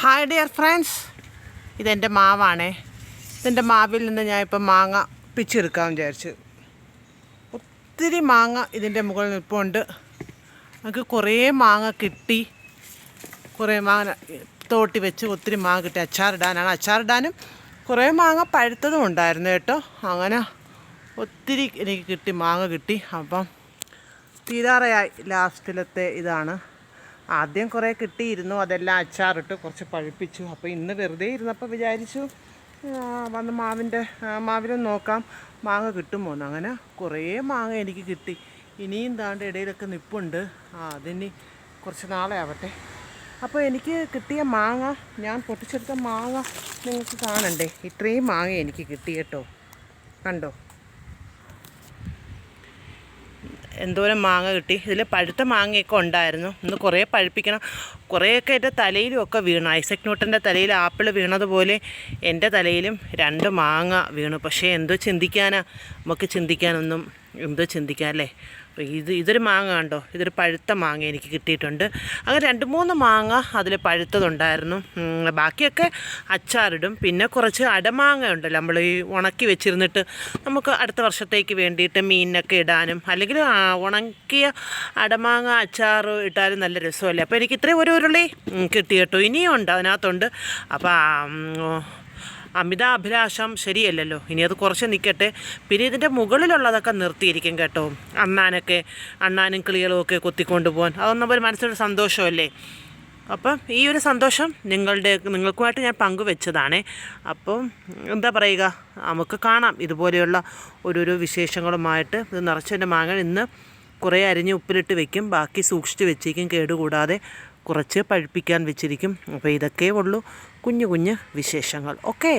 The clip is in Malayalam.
ഹായ് ഡിയർ ഫ്രണ്ട്സ് ഇതെന്റെ മാവാണേ. ഇതെന്റെ മാവിൽ നിന്ന് ഞാൻ ഇപ്പം മാങ്ങ പിച്ചെടുക്കാൻ വിചാരിച്ചു. ഒത്തിരി മാങ്ങ ഇതിന്റെ മുകളിൽ നിൽപ്പുണ്ട്. നമുക്ക് കുറേ മാങ്ങ കിട്ടി. കുറേ മാങ്ങ തോട്ടി വെച്ച് ഒത്തിരി മാങ്ങ കിട്ടി. അച്ചാറിടാനാണ്. അച്ചാറിടാനും കുറേ മാങ്ങ പഴുത്തതും ഉണ്ടായിരുന്നു കേട്ടോ. അങ്ങനെ ഒത്തിരി എനിക്ക് കിട്ടി മാങ്ങ കിട്ടി. അപ്പം തീരാറയായി ലാസ്റ്റിലത്തെ ഇതാണ്. ആദ്യം കുറേ കിട്ടിയിരുന്നു അതെല്ലാം അച്ചാറിട്ട് കുറച്ച് പഴുപ്പിച്ചു. അപ്പോൾ ഇന്ന് വെറുതെ ഇരുന്നപ്പോൾ വിചാരിച്ചു വന്ന് മാവിന്റെ മാവിലും നോക്കാം. മാങ്ങ കിട്ടുമോ എന്ന്. അങ്ങനെ കുറേ മാങ്ങ എനിക്ക് കിട്ടി. ഇനിയും താണ്ട് ഇടയിലൊക്കെ നിപ്പുണ്ട്. ആ അതിനി കുറച്ച് നാളെ ആവട്ടെ. അപ്പോൾ എനിക്ക് കിട്ടിയ മാങ്ങ ഞാൻ പൊട്ടിച്ചെടുത്ത മാങ്ങ നിങ്ങൾക്ക് കാണണ്ടേ? ഇത്രയും മാങ്ങ എനിക്ക് കിട്ടി കേട്ടോ. കണ്ടോ? എന്തോരം മാങ്ങ കിട്ടി. ഇതിൽ പഴുത്ത മാങ്ങയൊക്കെ ഉണ്ടായിരുന്നു. ഇന്ന് കുറേ പഴുപ്പിക്കണം. കുറേയൊക്കെ എന്റെ തലയിലും ഒക്കെ വീണു. ഐസക് ന്യൂട്ടന്റെ തലയിൽ ആപ്പിൾ വീണതുപോലെ എന്റെ തലയിലും രണ്ട് മാങ്ങ വീണു. പക്ഷേ എന്തോ ചിന്തിക്കാനാ. നമുക്ക് ചിന്തിക്കാനൊന്നും എന്തോ ചിന്തിക്കാം അല്ലേ ഇത് ഇതൊരു മാങ്ങ കണ്ടോ? ഇതൊരു പഴുത്ത മാങ്ങ എനിക്ക് കിട്ടിയിട്ടുണ്ട്. അങ്ങനെ രണ്ട് മൂന്ന് മാങ്ങ അതിൽ പഴുത്തതുണ്ടായിരുന്നു. ബാക്കിയൊക്കെ അച്ചാറിടും. പിന്നെ കുറച്ച് അടമാങ്ങ ഉണ്ടല്ലോ നമ്മൾ ഈ ഉണക്കി വെച്ചിരുന്നിട്ട് നമുക്ക് അടുത്ത വർഷത്തേക്ക് വേണ്ടിയിട്ട് മീനിനൊക്കെ ഇടാനും അല്ലെങ്കിൽ ഉണക്കിയ അടമാങ്ങ അച്ചാർ ഇട്ടാലും നല്ല രസമല്ലേ? അപ്പോൾ എനിക്ക് ഇത്രയും ഒരു ഉരുളി കിട്ടി കേട്ടോ ഇനിയും ഉണ്ട് അതിനകത്തുണ്ട്. അപ്പോൾ അമിത അഭിലാഷം ശരിയല്ലല്ലോ. ഇനി അത് കുറച്ച് നിൽക്കട്ടെ പിന്നെ ഇതിന്റെ മുകളിലുള്ളതൊക്കെ നിർത്തിയിരിക്കും കേട്ടോ. അണ്ണാനൊക്കെ അണ്ണാനും കിളികളും ഒക്കെ കൊത്തിക്കൊണ്ട് പോകാൻ അതൊന്നും ഒരു മനസ്സിലൊരു സന്തോഷമല്ലേ? അപ്പം ഈ ഒരു സന്തോഷം നിങ്ങളുടെ നിങ്ങൾക്കുമായിട്ട് ഞാൻ പങ്കുവെച്ചതാണ്. അപ്പം എന്താ പറയുക? നമുക്ക് കാണാം. ഇതുപോലെയുള്ള ഓരോരോ വിശേഷങ്ങളുമായിട്ട് ഇത് നിറച്ചതിന്റെ മാങ്ങ ഇന്ന് കുറേ അരിഞ്ഞ് ഉപ്പിലിട്ട് വെക്കും. ബാക്കി സൂക്ഷിച്ച് വെച്ചേക്കും. കേടുകൂടാതെ കുറച്ച് പഴുപ്പിക്കാൻ വെച്ചിരിക്കും. അപ്പോൾ ഇതൊക്കെ ഉള്ളൂ കുഞ്ഞു കുഞ്ഞ് വിശേഷങ്ങൾ. ഓക്കേ